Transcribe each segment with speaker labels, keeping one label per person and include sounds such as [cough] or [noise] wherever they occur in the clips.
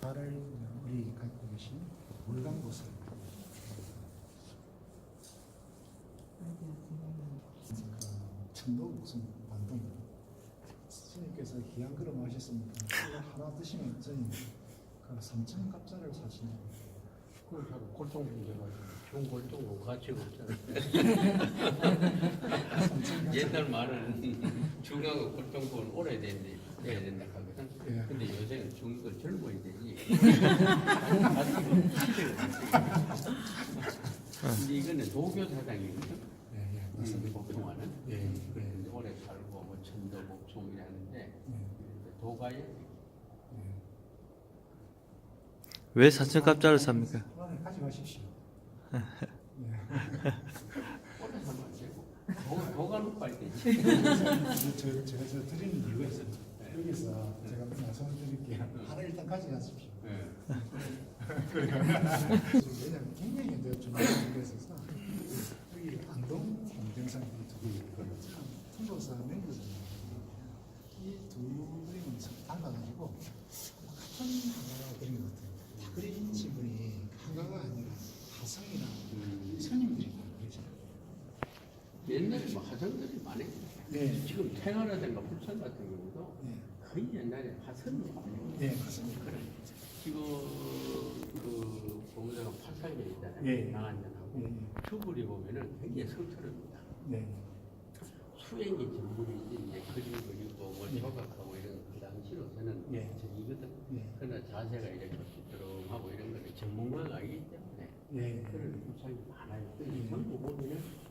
Speaker 1: 발을 우리 갖고 계신 물광보살 그 청도 무슨 반동 스님께서 귀한 그릇 마셨으니까 이거 하나 드시면 저희 그 삼천 갑자를 사시는
Speaker 2: 그걸 자꾸 골동 문제가지고 좋은 골동은 가치가 없잖아.
Speaker 1: 삼천
Speaker 2: 옛날 말은 중요한 골동은 오래야 되는데 해야 된다 하거든.
Speaker 1: 예.
Speaker 2: 근데 요새는 젊어야 되지. 근데 이거는 도교 사상이거든.
Speaker 1: 예, 예, 맞습니다.
Speaker 2: 복종하는.
Speaker 1: 예, 예,
Speaker 2: 오래 살고 뭐 천도 복종이라는데
Speaker 1: 예,
Speaker 2: 도가에
Speaker 1: 예.
Speaker 3: 왜 사천 갑자를 삽니까?
Speaker 1: 오늘 가져가십시오. [laughs] 예.
Speaker 2: 오래 살면 안 되고 도, 도가 높아야 되지.
Speaker 1: 저, 제가 저 드리는 이유가 있어요. 여기서 제가 말씀을 드릴게요. 하나 일단 가져가십시오.
Speaker 2: 예. [laughs]
Speaker 1: 왜냐면 굉장히 이제 좀 있어서 여기 안동 공정상 두개 있거든요. 통도사 맹구잖아요. 이두 그림은 서로 닮아가지고 같은 하나가 그린 것 같아요. 다 그린 지분이 한가가 아니라 화성이나
Speaker 2: 음.
Speaker 1: 스님들이 그리죠.
Speaker 2: 옛날에 뭐 화성들이 많이
Speaker 1: 네.
Speaker 2: 지금 태화라든가 부천 같은 경우도
Speaker 1: 네.
Speaker 2: 거의 옛날에 많이
Speaker 1: 네, 맞습니다.
Speaker 2: 그래. 지금 그 보문사가 팔상에 있잖아요.
Speaker 1: 예. 예,
Speaker 2: 튜브리 보면은 굉장히 성스럽니다.
Speaker 1: 네.
Speaker 2: 수행이 전문이지 이제 그림 그리고 뭐
Speaker 1: 예.
Speaker 2: 조각하고 이런 그 당시로서는
Speaker 1: 예.
Speaker 2: 저이거든.
Speaker 1: 네.
Speaker 2: 그러나 자세가 이렇게 쭈쭈쭈하고 이런 거는 전문가가 아니기 때문에
Speaker 1: 네.
Speaker 2: 그런 부상이 많아요.
Speaker 1: 예.
Speaker 2: 전부 보면은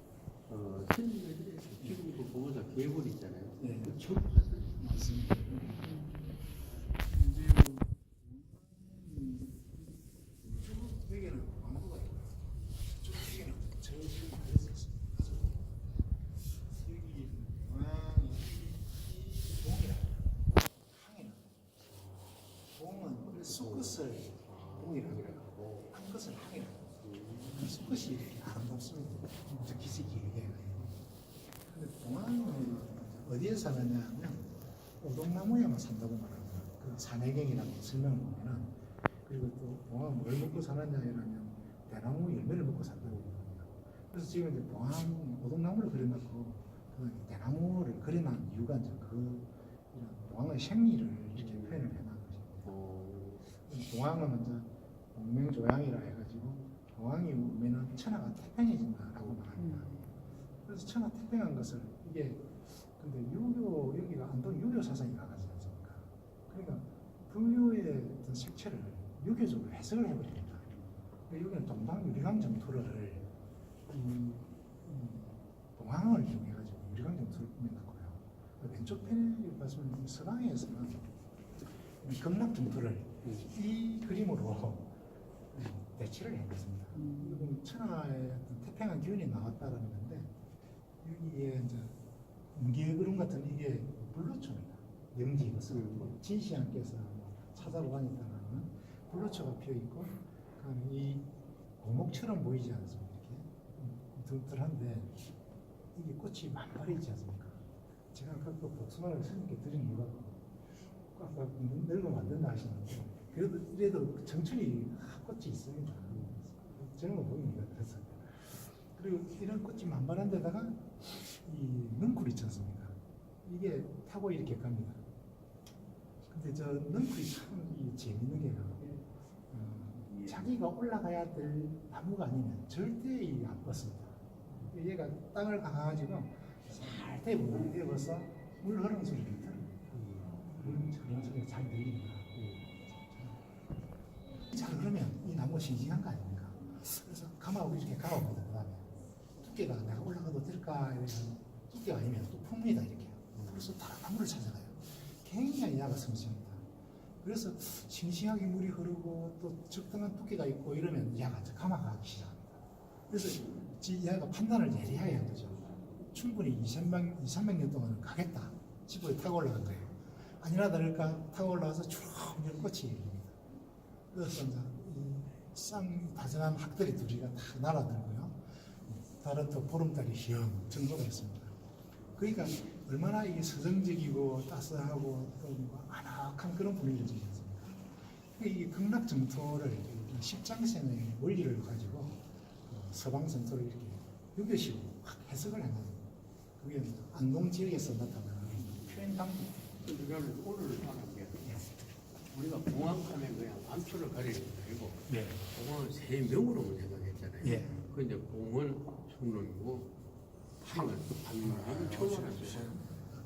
Speaker 2: 계골 있잖아요.
Speaker 1: 예.
Speaker 2: 그 전부 화성.
Speaker 1: 맞습니다. 숲것을 봉이라고 하고 한것을 항이라고 숲것이 이렇게 아름답습니다. 저 기색이 근데 봉황은 어디에 사느냐 하면 오동나무에만 산다고 말합니다. 그 산해경이라고 설명을 보면은 그리고 또 봉황은 뭘 먹고 사느냐 이러면 대나무 열매를 먹고 산다고 합니다. 그래서 지금 이제 봉황 오동나무를 그려놓고 그 대나무를 그려놓은 이유가 이제 그 봉황의 생리를 이렇게 표현을 해놓은 것입니다. 봉황은 먼저 공명조양이라 해가지고 봉황이 오면은 천하가 태평해진다라고 말합니다. 그래서 천하 태평한 것을 이게 근데 유교 여기가 안동 유교 사상이 강하지 않습니까? 그러니까 불교의 어떤 색채를 유교적으로 해석을 해버립니다. 근데 여기는 동방 유리강 점토를 이, 이 동항을 이용해가지고 유리강 점토를 꾸며놨고요. 왼쪽 편에 보시면 서강에서는 이 금락 점토를 이 그림으로 대치를 해놨습니다. 이건 천하의 태평한 기운이 나왔다라는 건데 여기에 이제 무게그름 같은 이게 불로초입니다. 영지 이것은 뭐 진시양께서 뭐 찾아러 다녔다는 불로초가 피어 있고 이 고목처럼 보이지 않습니까? 이렇게 둥틀한데 이게 꽃이 만발이 있지 않습니까? 제가 아까 그 복숭아를 스님께 드린 이유가 아까 늙으면 안 된다 하시는데 그래도 이래도 청춘이 꽃이 있으면 젊어 보입니다. 그래서 그리고 이런 꽃이 만발한 데다가 이 능쿨 있지 않습니까? 이게 타고 이렇게 갑니다. 근데 저 능쿨이 참이 재밌는 게요. 어, 자기가 올라가야 될 나무가 아니면 절대 이안 뻗습니다. 얘가 땅을 가가지고 살때 물을 떼어서 물 흐르는 소리를 들어요. 물 흐르는 소리가 잘 들립니다. 잘 흐르면 이 나무 싱싱한 거 아닙니까? 그래서 감아고 이렇게 다음에 두께가 내가 올라가도 될까 이러면 두께가 아니면 또 풉니다 이렇게. 그래서 다른 나무를 찾아가요. 굉장히 야가 섬세합니다. 그래서 싱싱하게 물이 흐르고 또 적당한 두께가 있고 이러면 야가 이제 감아가기 시작합니다. 그래서 지 야가 판단을 예리하게 한 거죠. 충분히 2, 300, 2, 300년 동안은 가겠다. 싶어 타고 올라간 거예요. 아니나 다를까 타고 올라가서 쭉 꽃이 열립니다. 그래서 이제 이쌍 다정한 학들이 둘이가 다 날아들고요. 다른 또 보름달이 휘영 증거가 있습니다. 그러니까 얼마나 이게 서정적이고 따스하고 또뭐 아낙한 그런 주지 않습니까? 이 극락 정토를 십장생의 원리를 가지고 어, 서방 정토를 이렇게 확 해석을 해놔요. 그게 안동 지역에서 나타나는 표현 방법.
Speaker 2: 나는 오늘 알은 게
Speaker 1: 예.
Speaker 2: 우리가 공항 가면 그냥 암초를 가리는 게 아니고
Speaker 1: 예.
Speaker 2: 공항은 세 명으로만 생각했잖아요.
Speaker 1: 예.
Speaker 2: 근데 공은 손놈이고 상은 반면하면 초월한 거예요.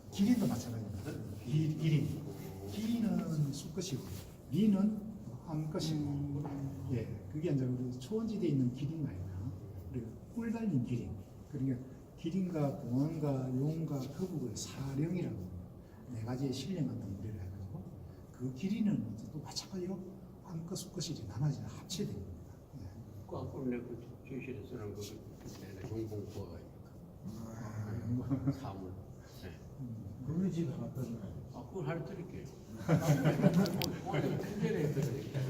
Speaker 1: 기린도 마찬가지입니다. 기, 기린. 기린은 수컷이고, 리는 암컷이고. 예, 그게 이제 우리 초원지대에 있는 기린 말이야. 그리고 뿔 달린 기린. 그러니까 기린과 공항과 용과 거북의 사령이라고 네 가지의 신령한 동물이라 해가지고 그 기린은 이제 또 마찬가지로 수컷이 이제 나눠져 합체됩니다. 예.
Speaker 2: 그 앞으로 내 휴실에 쓰는 거 공공부가 아닙니까? 사물. 네.
Speaker 4: 그러면 집에 갔던 아, 그걸 하나 드릴게요.
Speaker 2: 오늘 큰절에 드릴게요.